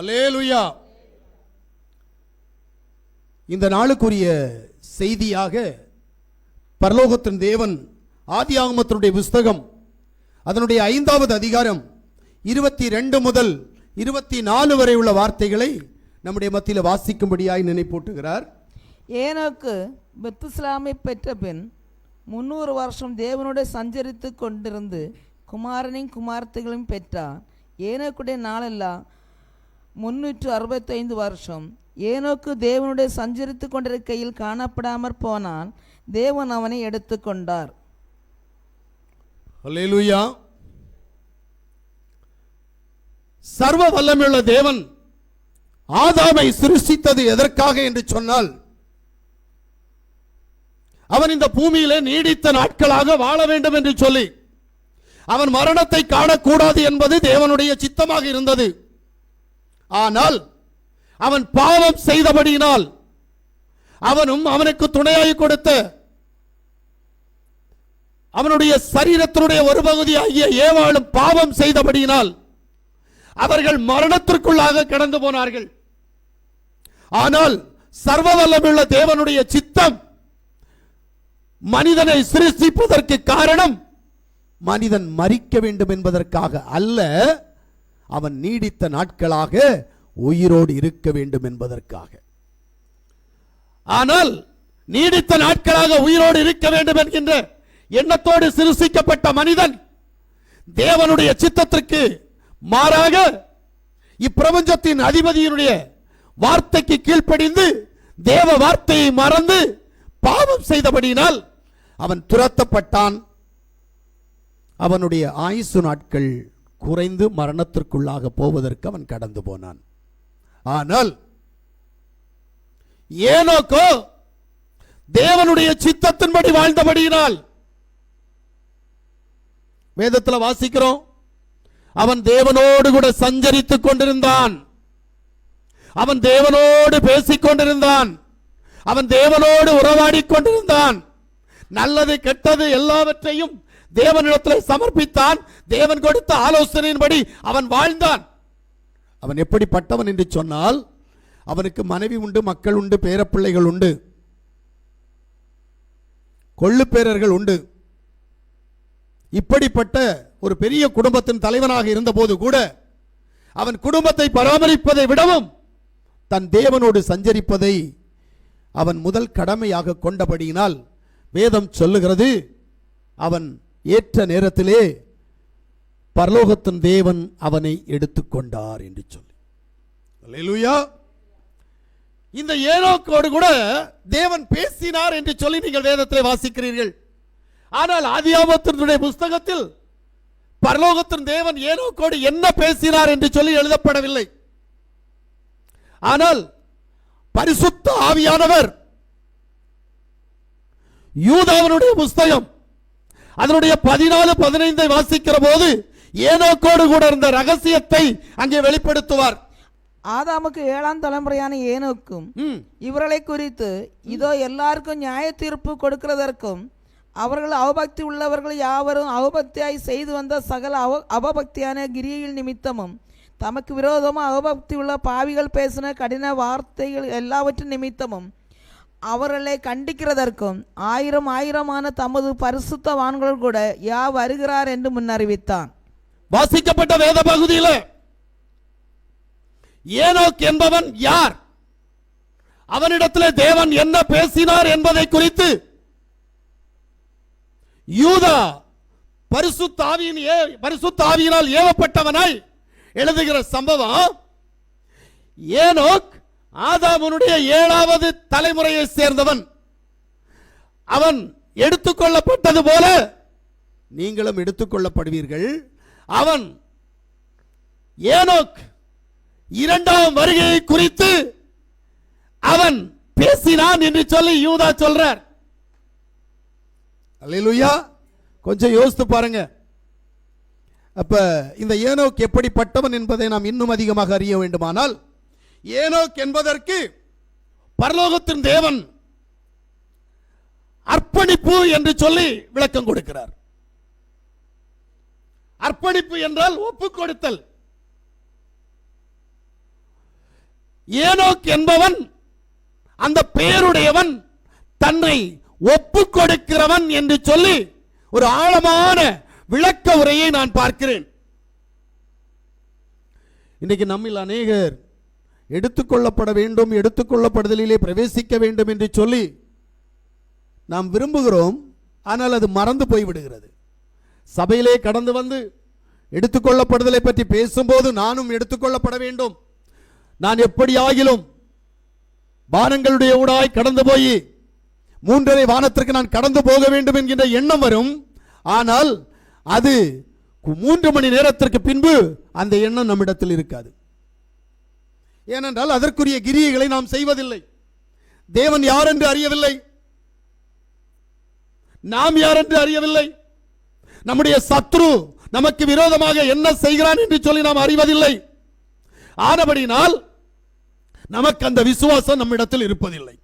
அல்லேலுயா இந்த நாளுக்குரிய செய்தியாக பரலோகத்தின் தேவன் ஆதி ஆகமத்தினுடைய புஸ்தகம் அதனுடைய ஐந்தாவது அதிகாரம் இருபத்தி ரெண்டு முதல் இருபத்தி நாலு வரை உள்ள வார்த்தைகளை நம்முடைய மத்தியில் வாசிக்கும்படியாய் நினைப்பூட்டுகிறார். ஏனோக்கு பெத்துஸ்லாமை பெற்ற பின் முன்னூறு வருஷம் தேவனோட சஞ்சரித்து கொண்டிருந்து குமாரனையும் குமார்த்தைகளையும் பெற்றார். ஏனோக்குடைய நாளெல்லாம் முன்னூற்று அறுபத்தைந்து வருஷம். ஏனோக்கு தேவனுடைய சஞ்சரித்து கொண்டிருக்கையில் காணப்படாமற் போனான் தேவன் அவனை எடுத்துக்கொண்டார் அல்லேலூயா சர்வ வல்லமையுள்ள தேவன் ஆதாமை சிருஷ்டித்தது எதற்காக என்று சொன்னால் அவன் இந்த பூமியிலே நீடித்த நாட்களாக வாழ வேண்டும் என்று சொல்லி அவன் மரணத்தை காணக்கூடாது என்பது தேவனுடைய சித்தமாக இருந்தது. ஆனால் அவன் பாவம் செய்தபடியினால் அவனும் அவனுக்கு துணையாய் கொடுத்த அவனுடைய சரீரத்தினுடைய ஒரு பகுதியாகிய ஏவாளும் பாவம் செய்தபடியினால் அவர்கள் மரணத்திற்குள்ளாக கடந்து போனார்கள். ஆனால் சர்வவல்லமுள்ள தேவனுடைய சித்தம் மனிதனை சிருஷ்டிப்பதற்கு காரணம் மனிதன் மறிக்க வேண்டும் என்பதற்காக அல்ல. அவன் நீடித்த நாட்களாக உயிரோடு இருக்க வேண்டும் என்பதற்காக. ஆனால் நீடித்த நாட்களாக உயிரோடு இருக்க வேண்டும் என்கின்ற எண்ணத்தோடு சிருஷ்டிக்கப்பட்ட மனிதன் தேவனுடைய சித்தத்திற்கு மாறாக இப்பிரபஞ்சத்தின் அதிபதியினுடைய வார்த்தைக்கு கீழ்ப்படிந்து தேவ வார்த்தையை மறந்து பாவம் செய்தபடியினால் அவன் துரத்தப்பட்டான். அவனுடைய ஆயுசு நாட்கள் குறைந்து மரணத்திற்குள்ளாக போவதற்கு அவன் கடந்து போனான். ஆனால் ஏனோக்கோ தேவனுடைய சித்தத்தின்படி வாழ்ந்தபடியினால் வேதத்தில் வாசிக்கிறோம் அவன் தேவனோடு கூட சஞ்சரித்துக் கொண்டிருந்தான். அவன் தேவனோடு பேசிக் கொண்டிருந்தான். அவன் தேவனோடு உறவாடிக் கொண்டிருந்தான். நல்லது கெட்டது எல்லாவற்றையும் தேவனிடத்தில் சமர்ப்பித்தான். தேவன் கொடுத்த ஆலோசனையின்படி அவன் வாழ்ந்தான். அவன் எப்படிப்பட்டவன் என்று சொன்னால் அவனுக்கு மனைவி உண்டு மக்கள் உண்டு பேரப்பிள்ளைகள் உண்டு. கொள்ளுப்பேரர்கள் உண்டு. இப்படிப்பட்ட ஒரு பெரிய குடும்பத்தின் தலைவனாக இருந்தபோது கூட அவன் குடும்பத்தை பராமரிப்பதை விடவும் தன் தேவனோடு சஞ்சரிப்பதை அவன் முதல் கடமையாக கொண்டபடியினால் வேதம் சொல்லுகிறது. அவன் ஏற்ற நேரத்திலே பரலோகத்தின் தேவன் அவனை எடுத்துக்கொண்டார் என்று சொல்லி. இந்த ஏனோக்கோடு கூட தேவன் பேசினார் என்று சொல்லி நீங்கள் வேதத்திலே வாசிக்கிறீர்கள். ஆனால் ஆதியாமத்தினுடைய புஸ்தகத்தில் பரலோகத்தின் தேவன் ஏனோக்கோடு என்ன பேசினார் என்று சொல்லி எழுதப்படவில்லை. ஆனால் பரிசுத்த ஆவியானவர் யூதாவனுடைய புஸ்தகம் அதனுடைய பதினாலு பதினைந்தை வாசிக்கிற போது ஏனோக்கோடு கூட இருந்த ரகசியத்தை அங்கே வெளிப்படுத்துவார். ஆதாமுக்கு ஏழாம் தலைமுறையான ஏனோக்கும் இவர்களை குறித்து இதோ எல்லாருக்கும் நியாய தீர்ப்பு கொடுக்கிறதற்கும் அவர்கள் அவபக்தி உள்ளவர்கள் யாவரும் அவபக்தியாய் செய்து வந்த சகல அவ அவபக்தியான கிரியையில் நிமித்தமும் தமக்கு விரோதமாக அவபக்தி உள்ள பாவிகள் பேசின கடின வார்த்தைகள் எல்லாவற்றின் நிமித்தமும் அவர்களை கண்டிக்கிறதற்கும் ஆயிரம் ஆயிரமான தமது பரிசுத்தவான்கள் கூட யா வருகிறார் என்று முன்னறிவித்தான். வாசிக்கப்பட்ட வேத பகுதியில் ஏனோக் என்பவன் யார்? அவனிடத்தில் தேவன் என்ன பேசினார் என்பதை குறித்து யூதா பரிசுத்தாவியின் ஏ பரிசுத்தாவியினால் ஏவப்பட்டவனாய் எழுதுகிற சம்பவம் ஏனோக் ஆதாமனுடைய ஏழாவது தலைமுறையை சேர்ந்தவன். அவன் எடுத்துக்கொள்ளப்பட்டது போல நீங்களும் எடுத்துக்கொள்ளப்படுவீர்கள். அவன் ஏனோக் இரண்டாம் வருகையை குறித்து அவன் பேசினான் என்று சொல்லி யூதா சொல்றார். அல்லா கொஞ்சம் யோசித்து பாருங்க. அப்ப இந்த ஏனோக் எப்படிப்பட்டவன் என்பதை நாம் இன்னும் அதிகமாக அறிய வேண்டுமானால் ஏனோக் என்பதற்கு பரலோகத்தின் தேவன் அர்ப்பணிப்பு என்று சொல்லி விளக்கம் கொடுக்கிறார். அர்ப்பணிப்பு என்றால் ஒப்பு கொடுத்தல். ஏனோக் என்பவன் அந்த பெயருடையவன் தன்னை ஒப்பு கொடுக்கிறவன் என்று சொல்லி ஒரு ஆழமான விளக்க உரையை நான் பார்க்கிறேன். இன்னைக்கு நம்மில் அநேகர் எடுத்துக்கொள்ளப்பட வேண்டும் எடுத்துக்கொள்ளப்படுதலிலே பிரவேசிக்க வேண்டும் என்று சொல்லி நாம் விரும்புகிறோம். ஆனால் அது மறந்து போய்விடுகிறது. சபையிலே கடந்து வந்து எடுத்துக்கொள்ளப்படுதலை பற்றி பேசும்போது நானும் எடுத்துக்கொள்ளப்பட வேண்டும். நான் எப்படி ஆகிலும் வானங்களுடைய ஊடாய் கடந்து போய் மூன்றரை வானத்திற்கு நான் கடந்து போக வேண்டும் என்கின்ற எண்ணம் வரும். ஆனால் அது மூன்று மணி நேரத்திற்கு பின்பு அந்த எண்ணம் நம்மிடத்தில் இருக்காது. ஏனென்றால் அதற்குரிய கிரியைகளை நாம் செய்வதில்லை. தேவன் யார் என்று அறியவில்லை. நாம் யார் என்று அறியவில்லை. நம்முடைய சத்ரு நமக்கு விரோதமாக என்ன செய்கிறான் என்று சொல்லி நாம் அறிவதில்லை. ஆனபடினால் நமக்கு அந்த விசுவாசம் நம்மிடத்தில் இருப்பதில்லை.